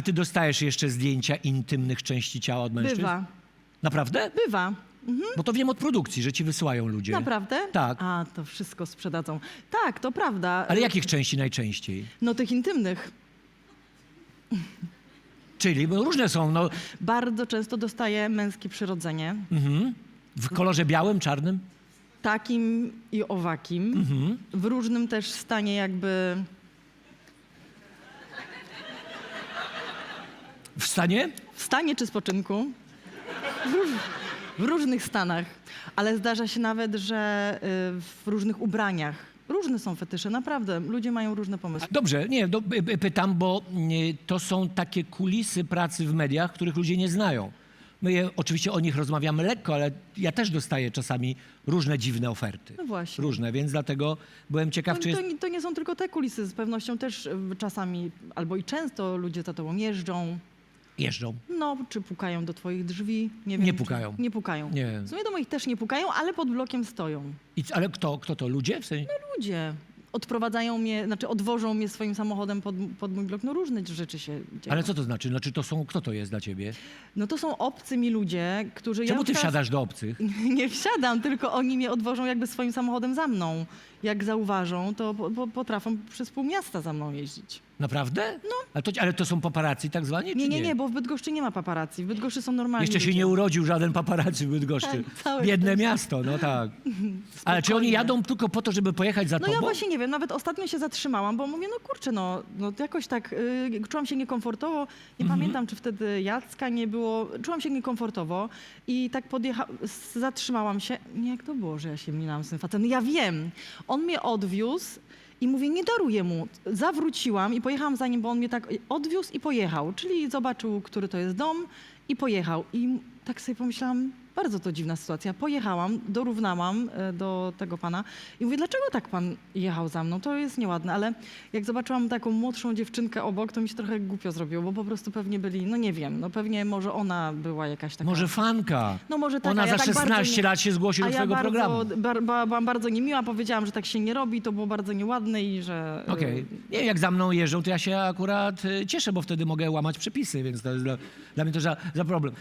A ty dostajesz jeszcze zdjęcia intymnych części ciała od mężczyzn? Bywa, Naprawdę? bywa. Bo to wiem od produkcji, że ci wysyłają ludzie. Naprawdę? Tak. A, to wszystko sprzedadzą. Tak, to prawda. Ale jakich części najczęściej? No tych intymnych. Czyli, bo różne są, no, Bardzo często dostaję męskie przyrodzenie. mhm. w kolorze białym, czarnym? Takim i owakim. Mhm. W różnym też stanie jakby... W stanie? W stanie czy spoczynku. W, róż, w różnych stanach. Ale zdarza się nawet, że y, w różnych ubraniach. Różne są fetysze, naprawdę. Ludzie mają różne pomysły. Dobrze, nie, do, pytam, bo y, to są takie kulisy pracy w mediach, których ludzie nie znają. My je, oczywiście o nich rozmawiamy lekko, ale ja też dostaję czasami różne dziwne oferty. No właśnie. Różne, więc dlatego byłem ciekaw, No, czy jest... to, nie- to nie są tylko te kulisy. Z pewnością też y, czasami, albo i często ludzie za tobą jeżdżą. Jeżdżą. No, czy pukają do twoich drzwi? Nie, wiem, Nie czy- pukają. Nie pukają. Nie. W sumie do moich też nie pukają, ale pod blokiem stoją. I, ale kto, kto to? Ludzie? W sensie... Ludzie odprowadzają mnie, znaczy odwożą mnie swoim samochodem pod, pod mój blok. No różne rzeczy się dzieją. Ale co to znaczy? Znaczy to są, kto to jest dla ciebie? No to są obcy mi ludzie, którzy... Czemu ja ty wsiadasz do obcych? Nie wsiadam, tylko oni mnie odwożą jakby swoim samochodem za mną. Jak zauważą, to po, po, potrafią przez pół miasta za mną jeździć. Naprawdę? No. Ale to, ale to są paparazzi tak zwani, Nie, nie, nie, bo w Bydgoszczy nie ma paparazzi. W Bydgoszczy są normalni Jeszcze się ludzie. nie urodził żaden paparazzi w Bydgoszczy. Tak, Biedne miasto, no tak. Ale czy oni Spokojnie. jadą tylko po to, żeby pojechać za No tobą? ja właśnie nie wiem, nawet ostatnio się zatrzymałam, bo mówię, no kurczę, no, no jakoś tak y, czułam się niekomfortowo. Nie Mhm. pamiętam, czy wtedy Jacka nie było. Czułam się niekomfortowo i tak podjecha... s- zatrzymałam się. Nie, jak to było, że ja się minęłam z tym facetem? Ja wiem. On mnie odwiózł i mówię, nie daruję mu. Zawróciłam i pojechałam za nim, bo on mnie tak odwiózł i pojechał. Czyli zobaczył, który to jest dom i pojechał. I tak sobie pomyślałam, bardzo to dziwna sytuacja. Pojechałam, dorównałam e, do tego pana i mówię, dlaczego tak pan jechał za mną? To jest nieładne, ale jak zobaczyłam taką młodszą dziewczynkę obok, to mi się trochę głupio zrobiło, bo po prostu pewnie byli, no nie wiem, no pewnie może ona była jakaś taka... Może fanka. No może tak, Ona ja za tak bardzo 16 nie- lat się zgłosi do ja twojego bardzo, programu. Bar, ba, byłam bardzo niemiła, powiedziałam, że tak się nie robi, to było bardzo nieładne i że... e, Okej. Nie, jak za mną jeżdżą, to ja się akurat y, cieszę, bo wtedy mogę łamać przepisy, więc to jest dla, dla mnie to za, za problem.